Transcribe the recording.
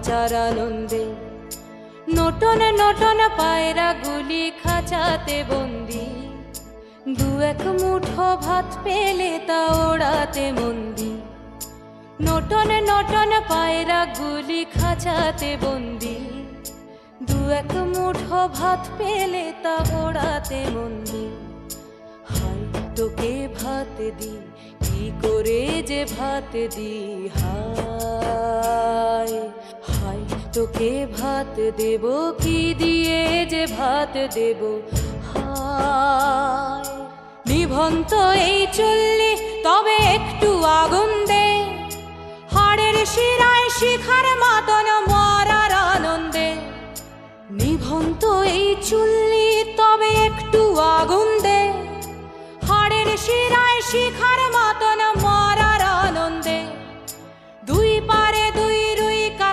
বাঁচার আনন্দে। Norton Norton পায়রা গুলি খাঁচাতে বন্দি। দু এক মুঠো ভাত পেলে তা ওড়াতে মন্দি। নটন নটন পায়রা গুলি খাঁচাতে বন্দি। দু এক মুঠো ভাত পেলে তা ওড়াতে মন্দি। হাই তোকে ভাত দি কি করে যে ভাত দি হাই তোকে ভাত দেব, কি দিয়ে যে ভাত দেব? হায়, নিভন্ত এই চললি, তবে একটু আগুন দে। হাড়ের শিরায় শিখার মাতন মরার আনন্দে। নিভন্ত এই চুল্লি, তবে একটু আগুন দে। হাড়ের শিরায় শিখার মা